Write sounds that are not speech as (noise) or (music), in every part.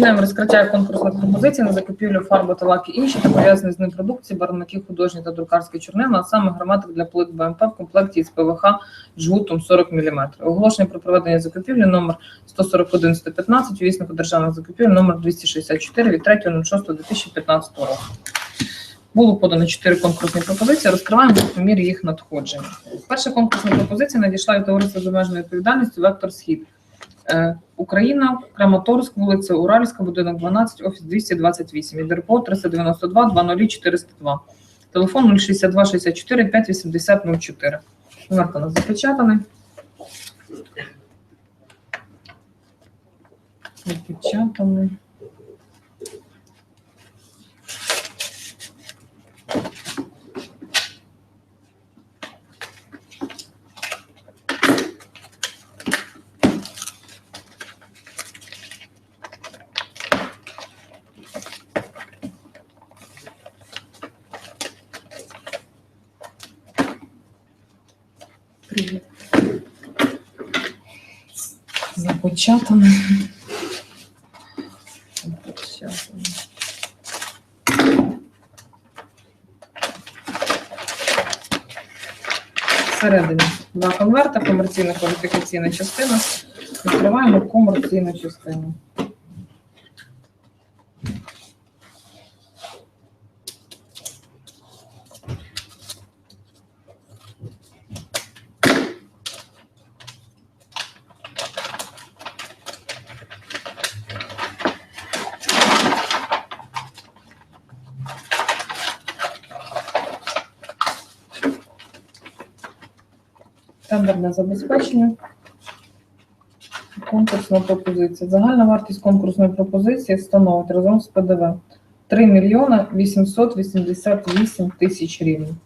Розпочинаємо розкриття конкурсних пропозицій на закупівлю фарби та лаки інші та пов'язані з ним продукції, барвники художні та друкарські чорнила, а саме граматик для плит БМП в комплекті із ПВХ жгутом 40 мм. Оголошення про проведення закупівлі номер 141 115 у віснику державних закупівель номер 264 від 3.06.2015 року. Було подано чотири конкурсні пропозиції. Розкриваємо по їх надходження. Перша конкурсна пропозиція надійшла від товариства з обмеженою відповідальністю Вектор Схід. Е, Україна, Краматорськ, вулиця Уральська, будинок 12, офіс 228, Ідерпо РПО 392 00 402. Телефон 062 64 580 04. Номер у запечатаний. Запечатаний. Запечатаний. Всередині два конверта, комерційна кваліфікаційна частина. Відкриваємо комерційну частину. Тендерне забезпечення. Конкурсна пропозиція. Загальна вартість конкурсної пропозиції становить разом з ПДВ 3 мільйона 888 тисяч гривень.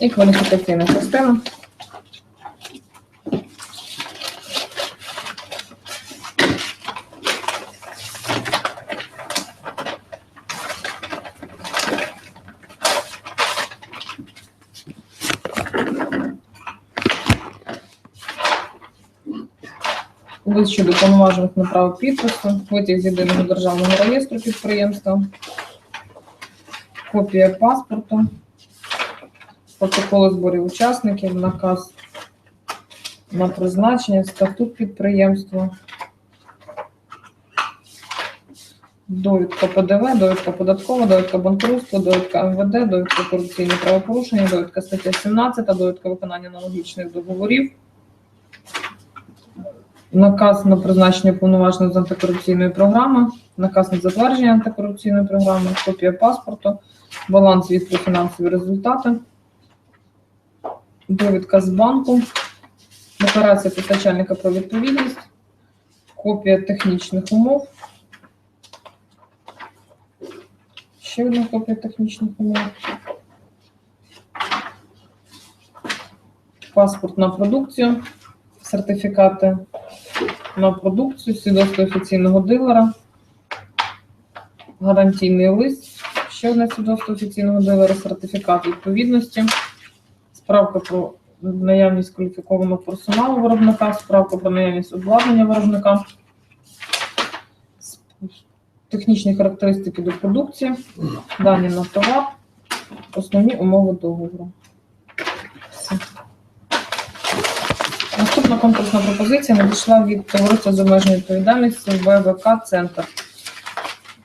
І кваліфікаційна частина. Лист щодо повноважених на право підпису, витяг з єдиного державного реєстру підприємства, копія паспорту, протоколи зборів учасників, наказ на призначення, статут підприємства, довідка ПДВ, довідка податкова, довідка банкрутства, довідка МВД, довідка корупційні правопорушення, довідка стаття 17, довідка виконання аналогічних договорів. Наказ на призначення повноваженого з антикорупційної програми, наказ на затвердження антикорупційної програми, копія паспорту, баланс від про фінансові результати, довідка з банку, декларація постачальника про відповідність, копія технічних умов. Ще одна копія технічних умов. Паспорт на продукцію, сертифікати на продукцію, свідоцтво офіційного дилера, гарантійний лист, ще одне свідоцтво офіційного дилера, сертифікат відповідності, справка про наявність кваліфікованого персоналу виробника, справка про наявність обладнання виробника, технічні характеристики до продукції, дані на товар, основні умови договору. Все. Наступна конкурсна пропозиція надійшла від товариства з обмеженою відповідальністю ВВК Центр.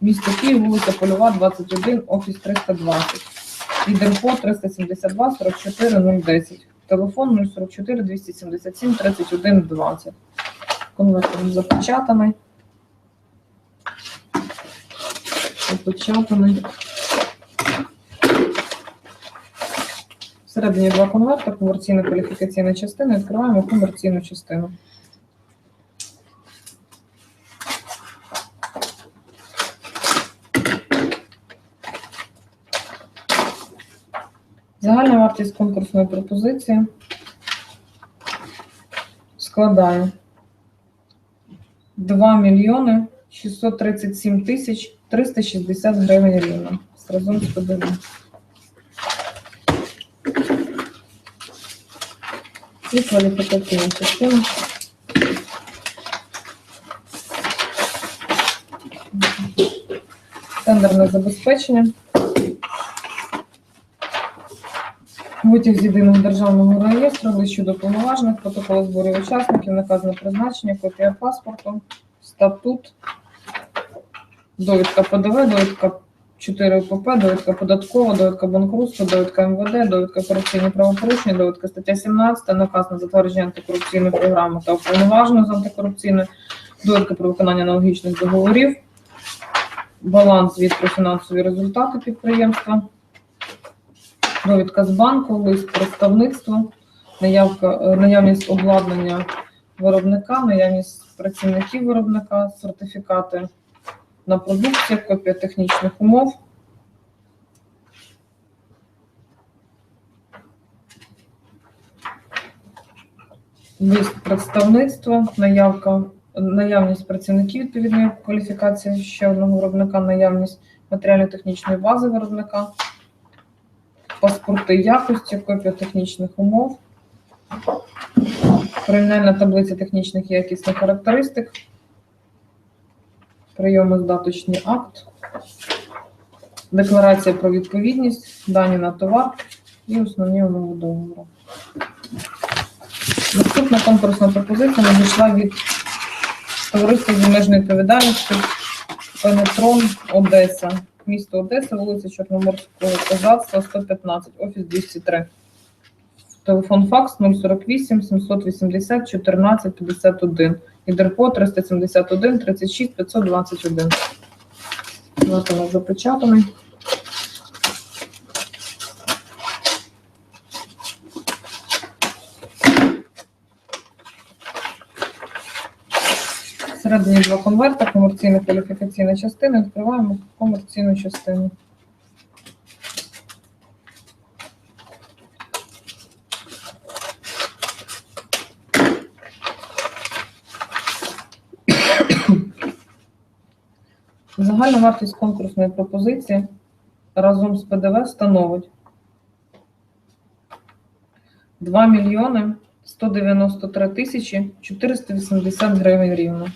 Місто Київ, вулиця Польова, 21, офіс 320. Від 372 44 010. Телефон 044 277 31 20. Конверт запечатаний. Запечатаний. Всередині два конверта, комерційна кваліфікаційна частина. Відкриваємо комерційну частину. Загальна вартість конкурсної пропозиції складає 2 мільйони 637 тисяч 360 гривень рівно. Разом з ПДВ. І кваліфікаційна частина. Тендерне забезпечення. Витяг з єдиного державного реєстру, лист щодо повноважених, протокол зборів учасників, наказ на призначення, копія паспорту, статут, довідка ПДВ, довідка 4 УПП, довідка податкова, довідка банкрутства, довідка МВД, довідка корупційні правопорушення, довідка стаття 17, наказ на затвердження антикорупційної програми та уповноваженого з антикорупційної, довідка про виконання аналогічних договорів, баланс звіт про фінансові результати підприємства, довідка з банку, лист представництва, е, наявність обладнання виробника, наявність працівників виробника, сертифікати на продукцію, копія технічних умов. Лист представництва, наявка, наявність працівників відповідної кваліфікації ще одного виробника, наявність матеріально-технічної бази виробника, паспорти якості, копія технічних умов, порівняльна таблиця технічних якісних характеристик, прийомо-здаточний акт, декларація про відповідність, дані на товар і основні умови договору. Наступна конкурсна пропозиція надійшла від товариства з обмеженою відповідальністю Пенетрон Одеса. Місто Одеса, вулиця Чорноморського козацтва, 115, офіс 203. Телефон факс 048 780 14 51. Ідерпо 371 36 521. От вона запечатаний. Всередині два конверта, комерційна кваліфікаційна частина. Відкриваємо комерційну частину. Загальна вартість конкурсної пропозиції разом з ПДВ становить 2 мільйони 193 тисячі 480 гривень рівно.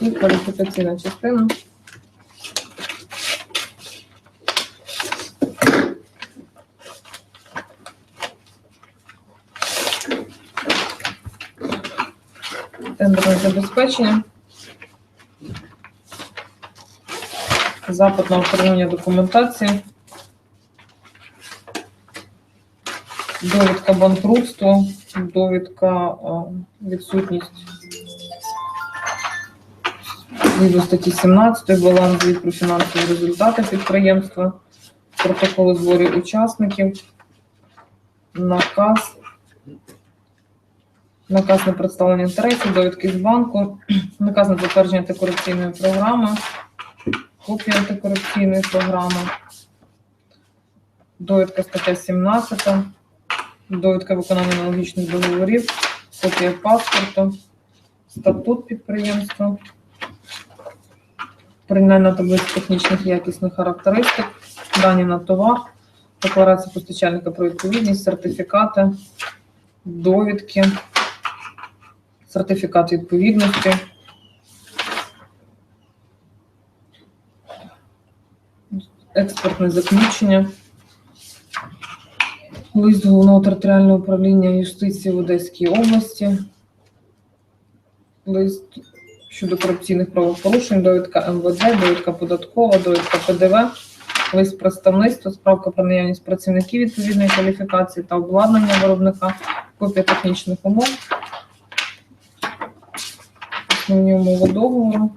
І кваліфікаційна частина. Тендерне забезпечення. Запит на оформлення документації. Довідка банкрутства, довідка е, відсутність згідно статті 17, баланс звіт про фінансові результати підприємства, протоколи зборів учасників, наказ, наказ на представлення інтересів, довідки з банку, (clears throat) наказ на затвердження антикорупційної програми, копія антикорупційної програми, довідка стаття 17, довідка виконання аналогічних договорів, копія паспорту, статут підприємства, порівняльна таблиця технічних якісних характеристик, дані на товар, декларація постачальника про відповідність, сертифікати, довідки, сертифікат відповідності. Експортне заключення, лист головного територіального управління юстиції в Одеській області, лист щодо корупційних правопорушень, довідка МВД, довідка податкова, довідка ПДВ, лист представництва, справка про наявність працівників відповідної кваліфікації та обладнання виробника, копія технічних умов, основні умови договору,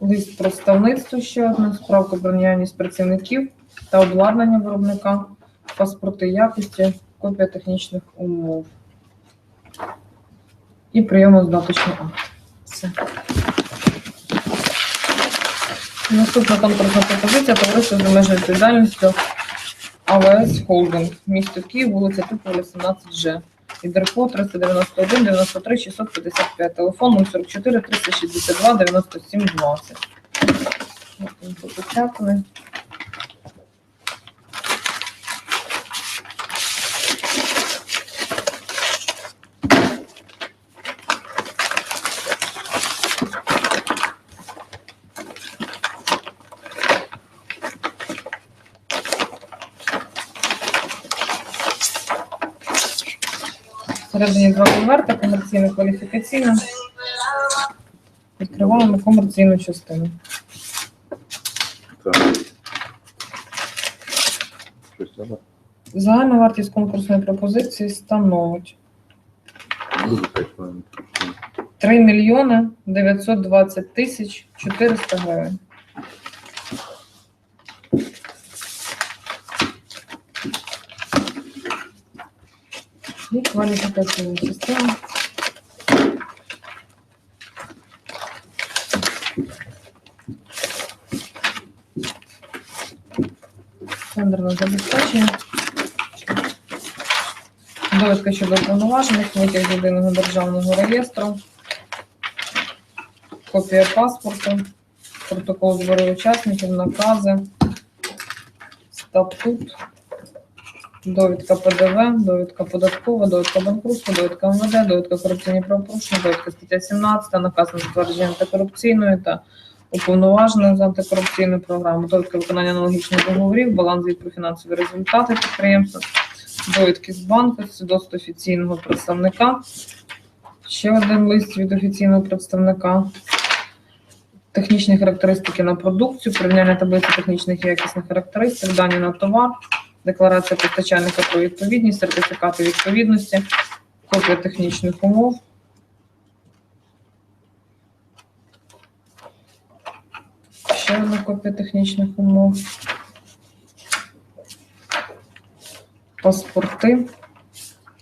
лист представництва ще одне, справка про наявність працівників та обладнання виробника, паспорти якості, копія технічних умов і прийомо-здаточний акт. Все. Наступна конкурсна пропозиція товариство з обмеженою відповідальністю АВС Холдинг, місто Київ, вулиця Туполя, 17Ж. Ідерко 391 93 655, телефон 044 362 97 20. От він Всередині два конверти, комерційна кваліфікаційна. Відкриваємо комерційну частину. Так. Щось треба? Загальна вартість конкурсної пропозиції становить Дуже п'ять хвилин. 3 мільйони 920 тисяч 400 гривень. І кваліфікаційна частина. Тендерне забезпечення. Довідка щодо повноважених, витяг з єдиного державного реєстру, копія паспорту, протокол збору учасників, накази, статут, довідка ПДВ, довідка податкова, довідка банкрутства, довідка МВД, довідка корупційні правопорушення, довідка стаття 17, наказ на затвердження антикорупційної та уповноваженої з антикорупційної програми, довідка виконання аналогічних договорів, баланс від про фінансові результати підприємства, довідки з банку, свідоцтво офіційного представника, ще один лист від офіційного представника, технічні характеристики на продукцію, порівняння таблиці технічних і якісних характеристик, дані на товар, декларація постачальника про відповідність, сертифікати відповідності, копія технічних умов. Ще одна копія технічних умов. Паспорти,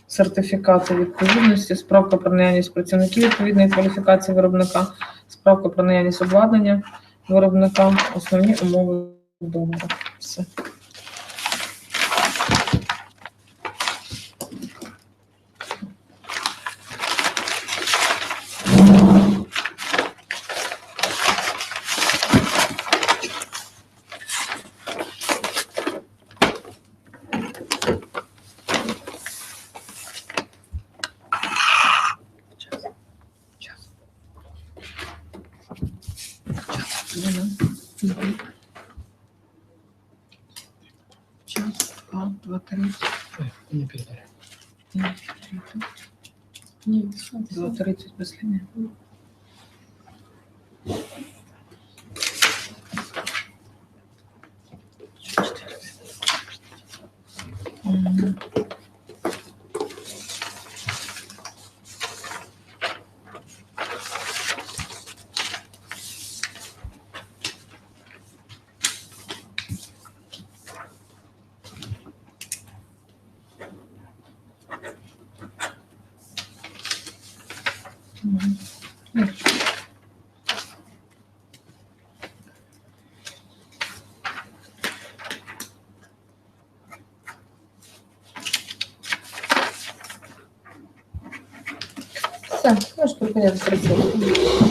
сертифікати відповідності, справка про наявність працівників відповідної кваліфікації виробника, справка про наявність обладнання виробника, основні умови договору. Все. Два тридцать без Мгм. Все, ну Так, можешь понятно рецепт.